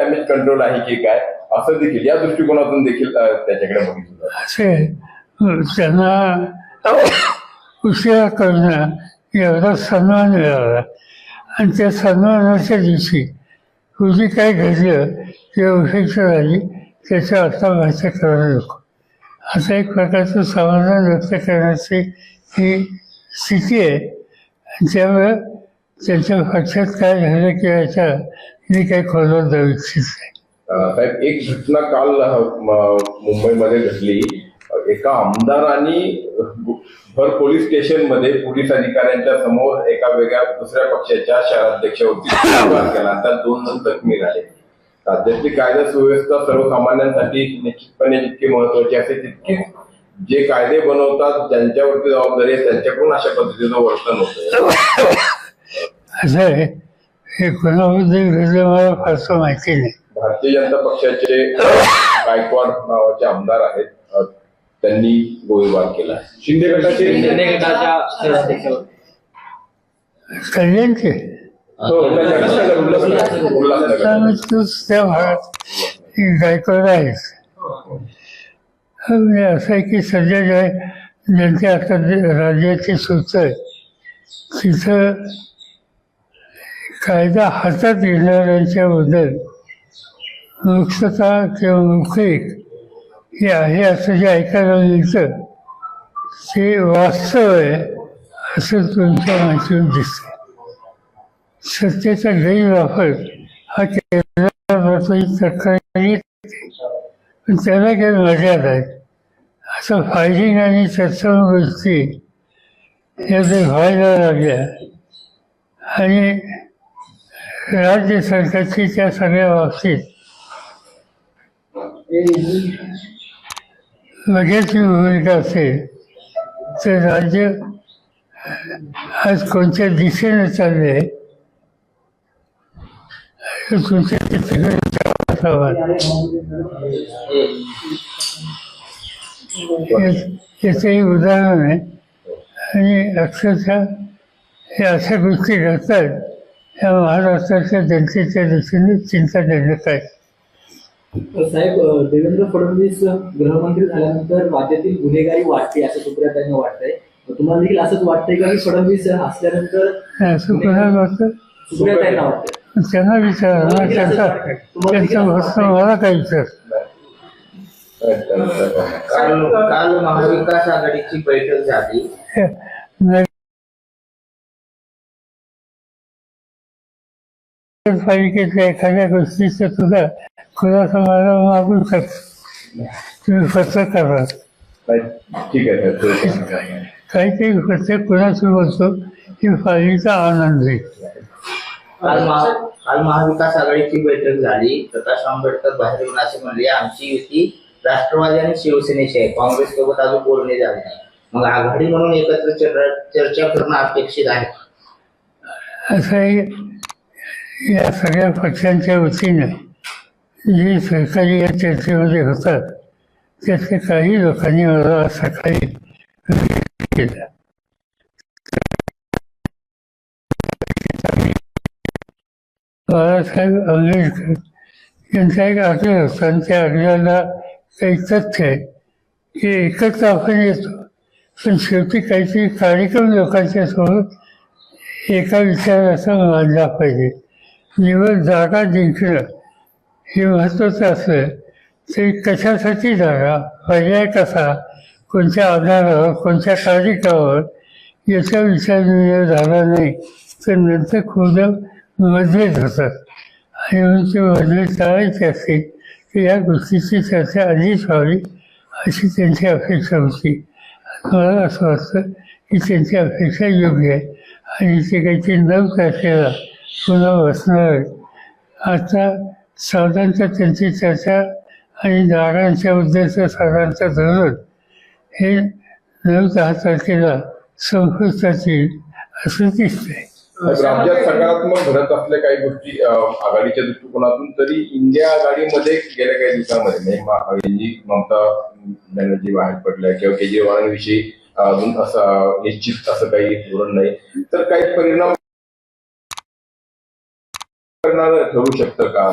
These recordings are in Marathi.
डॅमेज कंट्रोल आहे की काय असं देखील या दृष्टिकोनातून देखील त्याच्याकडे बघितलं असे त्यांना उशिरा करणं एवढा सन्मान मिळाला. आणि त्या सन्मानाच्या दिवशी पूर्वी काय घडलं ते उशीर झाली त्याच्या अर्थाभाषा करायला नको. असं एक प्रकारचं समाधान व्यक्त करण्याची ही स्थिती आहे. आणि त्यांच्या पक्षात काय झालं किंवा याच्या मी काही खोलवर इच्छित नाही. साहेब एक घटना काल अ, म- मुंबईमध्ये घडली. एका आमदारांनी भर पोलीस स्टेशनमध्ये पोलीस अधिकाऱ्यांच्या समोर एका वेगळ्या दुसऱ्या पक्षाच्या शहराध्यक्षावरती केला. त्यात दोन जण जखमी झाले. राज्यातली कायदा सुव्यवस्था सर्वसामान्यांसाठी निश्चितपणे जितकी महत्वाची असते तितकीच जे कायदे बनवतात ज्यांच्यावरती जबाबदारी आहे त्यांच्याकडून अशा पद्धतीचं वर्तन होतं असं आहे हे कोणाबद्दल घडलं मला फारसं माहिती नाही. भारतीय जनता पक्षाचे गायकवाड नावाचे आमदार आहेत. अ, त्यांनी गोळीबार केला. शिंदे गटाचे शिंदे कल्याणचे हो, उल्हासनगर उल्हासनगर. त्यामुळे तूच त्या भागात गायकवाड आहेस म्हणजे असं आहे की सध्या जे ज्यांच्या हातात जे राज्याची सूच आहे तिथं कायदा हातात घेणाऱ्यांच्याबद्दल मुक्तता किंवा मुखिक हे आहे असं जे ऐकायला मिळतं ते वास्तव आहे असं तुमच्या माहितीवर दिसतं सत्तेचा गैरवापर हा केला जातो ही येते. पण त्याला काही मर्यादा आहेत असं फायरिंग आणि तत्सम गोष्टी या जर व्हायला लागल्या आणि राज्य सरकारची त्या सगळ्या बाबतीत लगेच भूमिका असेल तर राज्य आज कोणत्या दिशेने चालले आहे तुमच्या तिथे याचंही उदाहरण आहे. आणि अक्षरशः हे अशा गोष्टी घडतात या महाराष्ट्राच्या जनतेच्या दृष्टीने चिंताजनक आहे. साहेब देवेंद्र फडणवीस गृहमंत्री झाल्यानंतर राज्यातील गुन्हेगारी वाढते असं सुप्रियाताईंना वाटतंय. तुम्हाला देखील असंच वाटतंय का की फडणवीस असल्यानंतर सुप्रियाताईंना वाटतंय. त्यांना विचारा ना त्यांचा त्यांचा प्रश्न मला काय विचार? काल महाविकास आघाडीची बैठक झाली. नगरपालिकेच्या एखाद्या गोष्टीचं सुद्धा खुलासा मला मागू शकतो तुम्ही फक्त करा ठीक आहे. काहीतरी फक्त कुणाचं बोलतो ही फाईलचा आनंद आहे काल महा काल महाविकास आघाडीची बैठक झाली प्रकाश आंबेडकर बाहेर येऊन असे म्हणले आमची युती राष्ट्रवादी आणि शिवसेनेची आहे काँग्रेस सोबत अजून बोलणे झाले नाही मग आघाडी म्हणून एकत्र चर- चर्चा करणं अपेक्षित आहे असं या सगळ्या पक्षांच्या वतीने जे सरकारी या चर्चेमध्ये होतात त्यातल्या काही लोकांनी मला सकाळी केलं. बाळासाहेब आंबेडकर यांचा एक आग्रह होता आणि त्या आग्रहाला काही तथ्य आहे की एकत्र आपण येतो पण शेवटी काहीतरी कार्यक्रम लोकांच्या समोर एका विचाराचा मानला पाहिजे. निवड जागा जिंकणं हे महत्त्वाचं असलं. तरी कशासाठी जागा पर्याय कसा कोणत्या आधारावर कोणत्या कार्यक्रमावर याचा विचार निर्णय झाला नाही. तर नंतर खूप मतभेद होतात. आणि म्हणून ते मतभेद टाळायचे असतील तर या गोष्टीची चर्चा आधीच व्हावी अशी त्यांची अपेक्षा होती. मला असं वाटतं की त्यांची अपेक्षा योग्य आहे. आणि ते काहीतरी नव तारखेला सुलभ असणार. आहे आता साधारणतः त्यांची चर्चा आणि दारांच्या उद्देश साधारणतः धरण हे नऊ दहा तारखेला संपुष्टात येईल असं दिसतंय राज्यात सकारात्मक घडत असल्या काही गोष्टी आघाडीच्या दृष्टिकोनातून तरी इंडिया आघाडीमध्ये गेल्या काही दिवसांमध्ये म्हणजे ममता बॅनर्जी बाहेर पडल्या किंवा केजरीवालांविषयी अजून असं निश्चित असं काही धोरण नाही. तर काही परिणाम करणार ठरू शकतं का?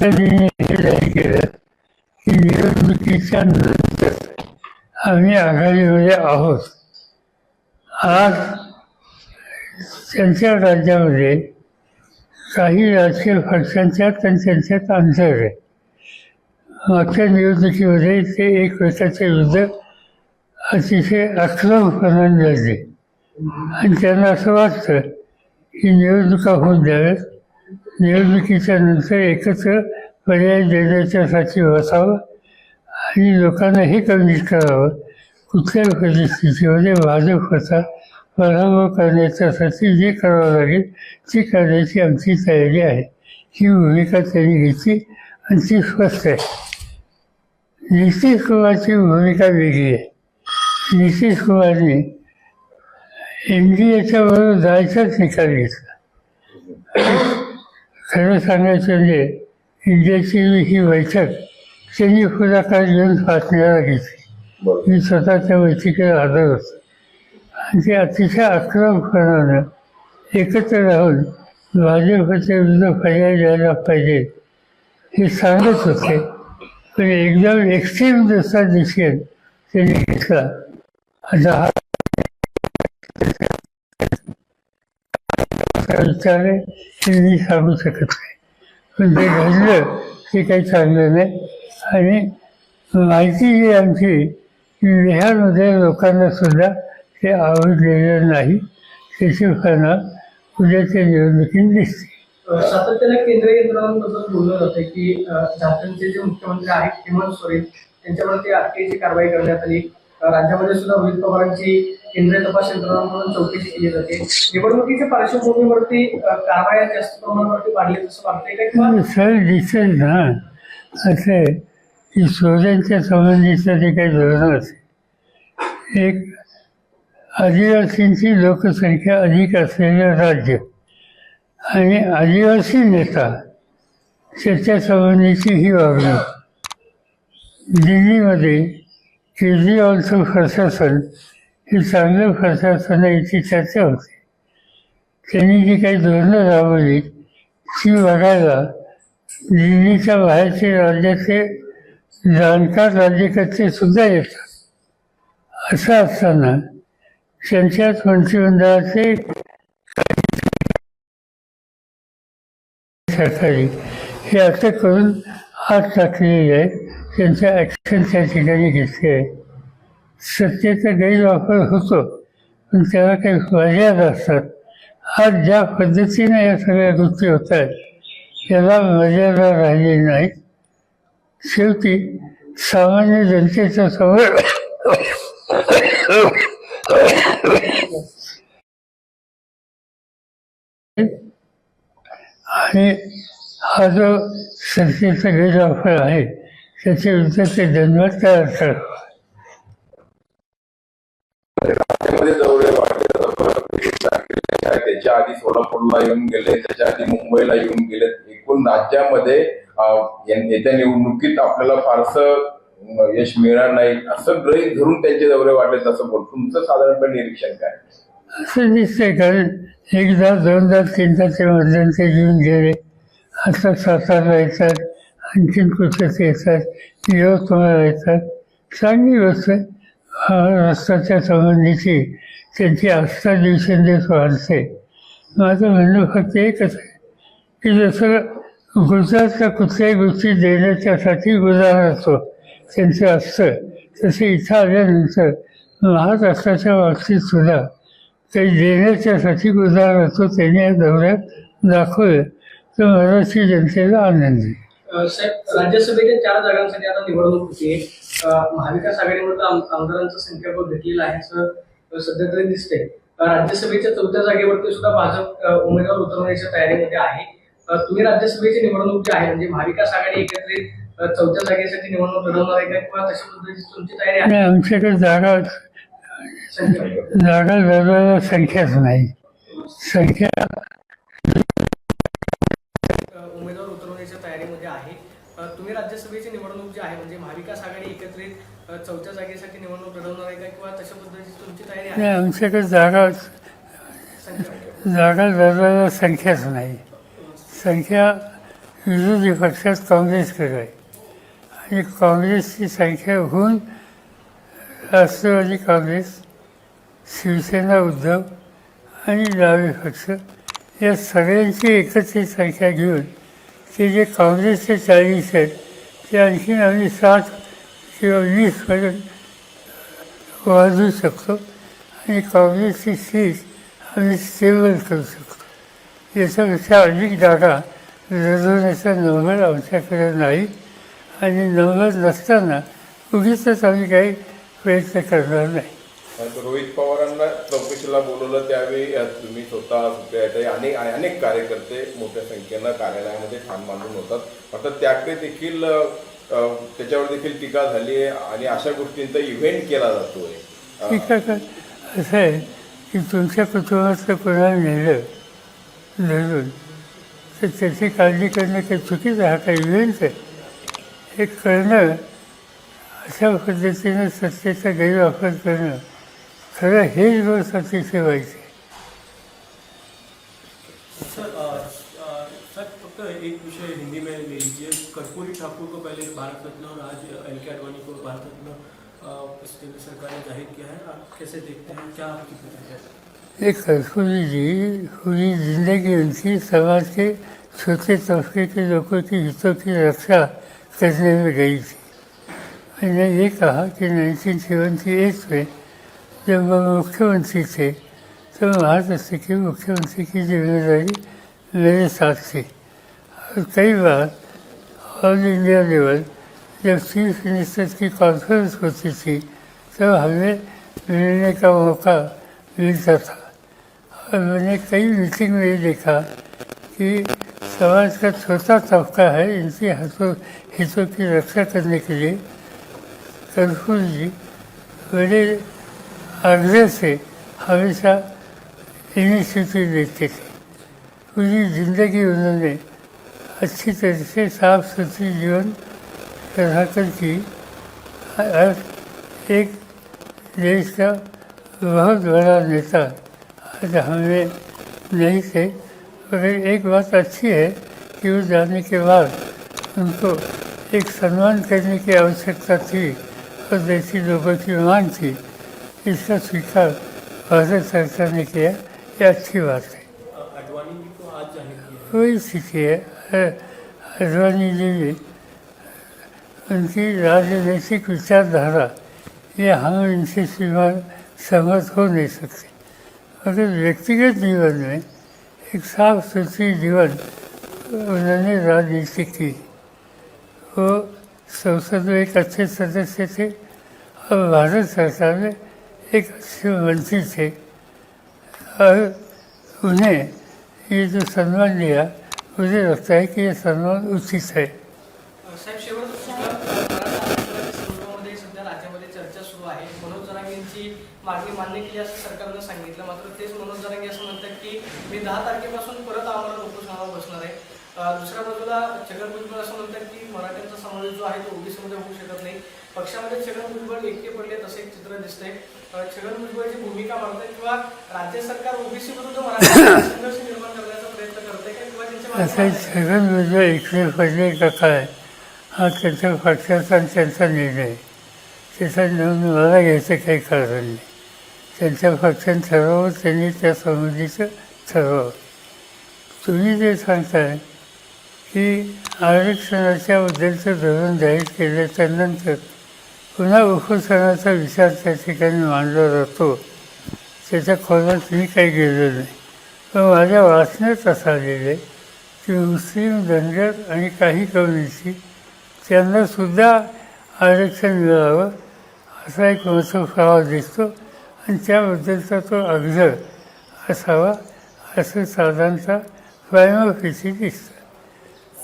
हे जाहीर केलं की निवडणुकीच्या नंतर आम्ही आघाडीमध्ये आहोत. आज त्यांच्या राज्यामध्ये काही राजकीय पक्षांच्यात आणि त्यांच्यात अंतर आहे. मागच्या निवडणुकीमध्ये ते एकमेकाच्या विरुद्ध अतिशय आक्रमकपणाने लढले. आणि त्यांना असं वाटतं ही निवडणुका होऊन द्याव्यात. निवडणुकीच्या नंतर एकत्र पर्याय देण्याच्यासाठी असावं आणि लोकांना हे कमी करावं. कुठल्याही परिस्थितीमध्ये भाजपचा पराभव करण्याच्यासाठी जे करावं लागेल ती करण्याची आमची तयारी आहे. ही भूमिका त्यांनी घेतली आणि ती स्पष्ट आहे. नितीश कुमारची भूमिका वेगळी आहे. नितीश कुमारने एन डी एच्या बरोबर जायचाच निकाल घेतला खरं सांगायचं म्हणजे इंडियाची ही बैठक त्यांनी पुढाकार घेऊन बातम्याला घेतली. मी स्वतः त्या बैठकीला हजर होतो. आणि ते अतिशय आक्रमकपणानं एकत्र राहून भाजपच्या विरुद्ध पर्याय द्यायला पाहिजे हे सांगत होते. पण एकदम एक्स्ट्रीम दुसरा डिसिजन त्यांनी घेतला. आता हा विचार आहे मी सांगू शकत नाही. पण ते घडलं ते काही चांगलं नाही. आणि माहिती जी आमची की बिहारमध्ये लोकांना सुद्धा ते आवडलेलं नाही. त्याची परिणाम उद्याच्या निवडणुकीत दिसते. सातत्याने केंद्रीय यंत्रणांबद्दल बोललं जातं की झारखंडचे जे मुख्यमंत्री आहेत हेमंत सोरेन त्यांच्यावरती अटकेची कारवाई करण्यात आली. राज्यामध्ये सुद्धा रोहित पवारांची केंद्रीय तपास यंत्रणांकडून चौकशी केली जाते. निवडणुकीच्या पार्श्वभूमीवरती कारवाया जास्त प्रमाणावरती वाढली असं वाटतंय का किंवा? सर दिसेल ना. असं की सोऱ्यांच्या संबंधीचं जे काही धोरण असेल. एक आदिवासींची लोकसंख्या अधिक असलेलं राज्य आणि आदिवासी नेता त्याच्यासंबंधीची ही वागणूक. दिल्लीमध्ये केजरीवालचं प्रशासन हे चांगलं प्रशासन आहे याची चर्चा होती. त्यांनी जी काही धोरणं राबवली ती बघायला दिल्लीच्या बाहेरचे राज्याचे जाणकार राज्यकर्ते सुद्धा येतात. असं असताना त्यांच्याच मंत्रिमंडळाचे सरकारी हे असं करून हात टाकलेले आहे त्यांचं ॲक्शन त्या ठिकाणी घेतले आहे. सत्तेचा गैरवापर होतो. पण त्याला काही मर्यादा असतात आज ज्या पद्धतीने या सगळ्या गोष्टी होत आहेत याला मर्यादा राहिली नाही. शेवटी सामान्य जनतेच्या समोर आणि हा जो सत्तेचा गैरवापर आहे त्याच्या विरुद्ध ते जन्मत तयार करावा त्याच्यामध्ये दौरे वाढले त्याच्या आधी सोलापूरला येऊन गेले त्याच्या आधी मुंबईला येऊन गेले. एकूण राज्यामध्ये येत्या निवडणुकीत आपल्याला फारसं यश मिळणार नाही. असं गृहित धरून त्यांचे दौरे वाटले असं बोल. तुमचं साधारणपणे निरीक्षण काय? असं दिसतंय कारण एकदा दोनदा तीनदा ते मध्यंतरी घेऊन गेले. आता सातारला येतात आणखीन कुठे येतात यवतमाळ येतात. चांगली गोष्ट आहे. रस्त्याच्या संबंधीची त्यांची आस्था दिवसेंदिवस वाढते. माझं म्हणणं फक्त एकच आहे की जसं गुजरातला कुठल्याही गोष्टी देण्याच्यासाठी गुजार असतो त्यांचं असतं तसं इथं आल्यानंतर महाराष्ट्राच्या बाबतीत सुद्धा काही देण्याच्यासाठी गुजार असतो त्यांनी या दौऱ्यात दाखवलं तर मराठी जनतेला आनंद आहे. साहेब राज्यसभेच्या चार जागांसाठी आता निवडणूक होतीये अ, महाविकास आघाडीमध्ये आमदारांचा संख्याबळ घटलेला आहे असं सध्या तरी दिसतंय. राज्यसभेच्या चौथ्या जागेवरती सुद्धा भाजप उमेदवार उतरवण्याच्या तयारीमध्ये आहे. तुम्ही राज्यसभेची निवडणूक जी आहे म्हणजे महाविकास आघाडी एकत्रित चौथ्या जागेसाठी निवडणूक लढवणार आहे का किंवा तशा पद्धतीची तुमची तयारी आहे? आमच्याकडे जागा संख्या. जागा लढवायला संख्याच नाही. संख्या दोन्ही राज्यसभेची निवडणूक जी आहे म्हणजे महाविकास आघाडी एकत्रित चौथ्या जागेसाठी निवडणूक लढवणार आहे का किंवा तशा पद्धतीची तुमची तयारी आहे? आणि आमच्याकडे जागा जागा लढवायला संख्याच नाही. संख्या विरोधी पक्षात काँग्रेसकडे आहे. आणि काँग्रेसची संख्या होऊन राष्ट्रवादी काँग्रेस शिवसेना उद्धव आणि डावे पक्ष या सगळ्यांची एकत्रित संख्या घेऊन ते जे काँग्रेसचे चाळीस आहेत ते आणखीन आम्ही सात किंवा वीसपर्यंत वाढवू शकतो आणि काँग्रेसची सीट आम्ही स्टेबल करू शकतो. याच्यापेक्षा अधिक जागा लढवण्याचा नंबर आमच्याकडे नाही आणि नंबर नसताना उगीच आम्ही काही प्रयत्न करणार नाही. परंतु रोहित पवारांना चौकशीला बोलवलं त्यावेळी तुम्ही स्वतः सुप्रियाताई अनेक अनेक कार्यकर्ते मोठ्या संख्येनं कार्यालयामध्ये ठाण मांडून होतात. आता त्याकडे देखील त्याच्यावर देखील टीका झाली आहे आणि अशा गोष्टींचा इव्हेंट केला जातोय. आहे का असं आहे की तुमच्या कुटुंबाचं कोणाला नेलं धरून तर त्याची काळजी करणं काही चुकीचं आहे, हा काही इव्हेंट आहे. हे करणं अशा पद्धतीनं सत्तेचा गैरवापर करणं खरं हेच सर फक्त एक विषय हिंदी में ले लीजिए। कर्पूरी ठाकुर को पहले भारत रत्न और आज एल के आडवाणी को भारत रत्न अ, इस केंद्र सरकार ने जाहिर किया है। आप कैसे देखते हैं? क्या आपकी प्रतिक्रिया है? एक कर्पूरी जी पूरी जिंदगी उनकी समाज के छोटे तबके के लोगों की हितों की रक्षा करने में गई थी। मैंने ये कहा कि नाइनटीन सेवेंटी एट में जब वह मुख्यमंत्री थे तो महाराष्ट्र के मुख्यमंत्री की जिम्मेदारी मेरे साथ थी और कई बार ऑल इंडिया लेवल जब चीफ मिनिस्टर की कॉन्फ्रेंस होती थी तब हमें मिलने का मौका मिलता था और मैंने कई मीटिंग में ये देखा कि समाज का छोटा तबका है इनके हितों हितों की रक्षा करने के लिए कर्पूर जी बड़े आग्रह से हमेशा इनिशिएटिव लेते थे। पूरी ज़िंदगी उन्होंने अच्छी तरह से साफ़ सुथरी जीवन रखाकर की एक देश का बहुत बड़ा नेता आज हमें नहीं थे, मगर एक बात अच्छी है कि वो जाने के बाद उनको एक सम्मान करने की आवश्यकता थी और जैसी लोगों की मांग थी। इसका स्वीकार भारत सरकार ने किया, ये अच्छी बात है। वही स्थिति है अडवाणी जी भी, उनकी राजनीतिक विचारधारा, ये हम इनसे सीमा सहमत हो नहीं सकते। मगर व्यक्तिगत जीवन में एक साफ़ सुथरी जीवन उन्होंने राजनीति की, वो संसद में एक अच्छे सदस्य थे, और भारत सरकार में एक अच्छे मंत्री थे और उन्हें ये जो सम्मान दिया मुझे लगता है कि ये सम्मान उचित है सध्या राज्यामध्ये चर्चा सुरू आहे. मनोज जरांगे यांची मागणी मान्य केली असं सरकारनं सांगितलं. मात्र तेच मनोज जरांगे असं म्हणतात की मी दहा तारखेपासून परत आम्हाला उपोषणावर बसणार आहे. दुसऱ्या बाजूला छगन भुजबळ असं म्हणतात की मराठ्यांचा समावेश जो आहे तो ओबीसी होऊ शकत नाही. पक्षामध्ये छगन भुजबळ एकटे पडले तसे एक चित्र दिसतंय. अं, छगन भुजबळची भूमिका मांडतात किंवा राज्य सरकार ओबीसी विरुद्ध संघर्ष निर्माण करण्याचा प्रयत्न करते का किंवा त्यांच्या असं छगन भुजबळ एकटे पडले का काय हा त्यांच्या पक्षाचा आणि त्यांचा निर्णय. आहे. त्याचा निर्णय मला घ्यायचं काही कारण नाही. त्यांच्या पक्षाने ठरवावं त्यांनी त्या संबंधीचं ठरवावं. तुम्ही जे सांगताय की आरक्षणाच्या बद्दलचं धोरण जाहीर केल्याच्यानंतर पुन्हा उपोषणाचा विचार त्या ठिकाणी मांडला जातो. त्याच्या खोलात मी काही गेलो नाही. पण माझ्या वाचण्यात असं आलेलं आहे की मुस्लिम धनगर आणि काही कम्युनिटी त्यांनासुद्धा आरक्षण मिळावं असा एक महत्त्वपुरावा दिसतो आणि त्याबद्दलचा तो अग्रह असावा असं साधारणतः प्रायमफिसी दिसतं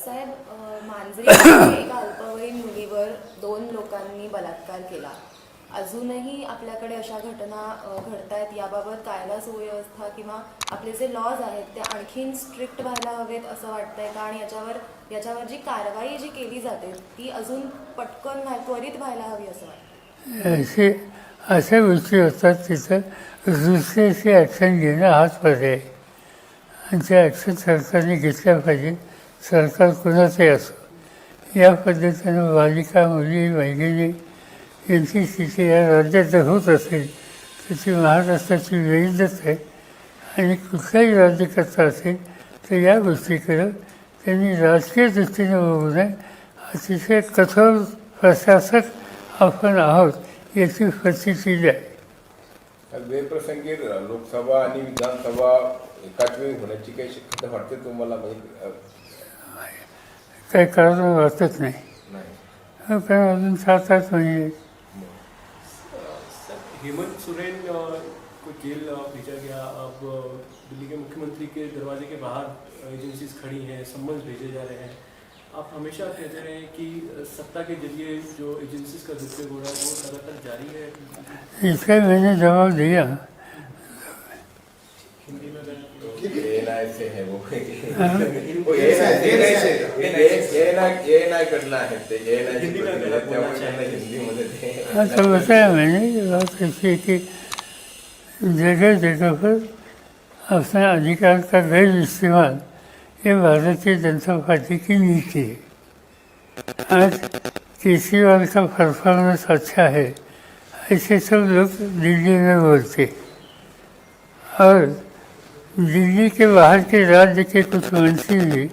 साहेब अ, मांजरी येथे एका अल्पवयीन मुलीवर दोन लोकांनी बलात्कार केला. अजूनही आपल्याकडे अशा घटना घडत घडतायत याबाबत कायदा सुव्यवस्था किंवा आपले जे लॉज आहेत ते आणखीन स्ट्रिक्ट व्हायला हवेत असं वाटतंय का? आणि याच्यावर याच्यावर जी कारवाई जी केली जाते ती अजून पटकन व्हाय त्वरित व्हायला हवी असं वाटतं असे अशा गोष्टी होतात तिथं. दुसऱ्याची ॲक्शन घेणं हाच पर्याय आहे. आणि त्या ॲक्शन सरकारने घेतल्या पाहिजे. सरकार कोणाचंही असो. या पद्धतीनं बालिका मुली वैगिनी यांची स्थिती या राज्यात जर होत असेल तर ती महाराष्ट्राची विविधच आहे आणि कुठलाही राज्यकर्ता असेल तर या गोष्टीकडं त्यांनी राजकीय दृष्टीने बघू नये अतिशय कठोर प्रशासक आपण आहोत याची प्रचिती आहे. वेळप्रसंगी लोकसभा आणि विधानसभा एकाच वेळी होण्याची काही शक्यता वाटते तुम्हाला? म्हणजे काही कारण वाटत नाही. नाही. हो, कारण अजून सात आठ महिने. हेमंत सोरेन को जेल भेजा गया। अब दिल्ली के मुख्यमंत्री के दरवाजे के बाहर एजेंसीज खड़ी हैं सम्मन भेजे जा रहे हैं। आप हमेशा कहते रहे हैं कि सत्ता के ज़रिए जो एजेंसीज का दुरुपयोग हो रहा है वो लगातार जारी है। इसका मैंने जवाब दिया। हिंदी में से है वो। से एएनआय एएनआय कडनं आहेत ते. आप बोलना त्यामुळे त्यांना। हिंदीमध्ये ते हाँ तो बताया मैंने ये बात ऐसी है कि जगह जगह पर अपने अधिकार का गैर इस्तेमाल ये भारतीय जनता पार्टी की नीति है आज केजरीवाल का परफॉर्मेंस अच्छा है ऐसे सब लोग दिल्ली में बोलते और दिल्ली के बाहर के राज्य के कुछ मंत्री भी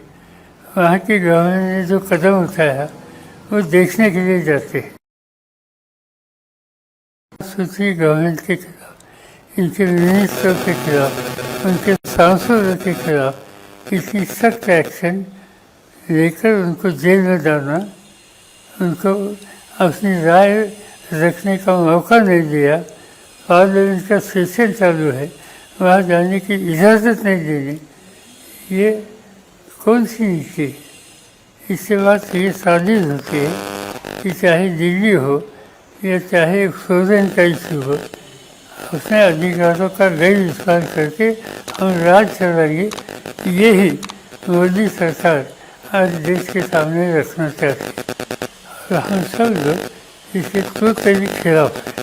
वहाँ की गवर्नमेंट ने जो कदम उठाया वो देखने के लिए जाते हैं। सूची गवर्नमेंट के खिलाफ, इनके मिनिस्टर के खिलाफ, उनके सांसदों के खिलाफ इतनी सख्त एक्शन लेकर उनको जेल में डालना, उनको अपनी राय रखने का मौका नहीं दिया पार्लियामेंट का सेशन चालू है, वहाँ जाने की इजाज़त नहीं देनी, ये सी नीति इससे बात ये शादी होती है कि चाहे दिल्ली हो या चाहे सोजन का हो. अपने अधिकारों का गैर इस्तेमाल करके हम राज चलाएंगे यही मोदी सरकार आज देश के सामने रखना चाहती है और हम सब लोग इसके टोटली खिलाफ है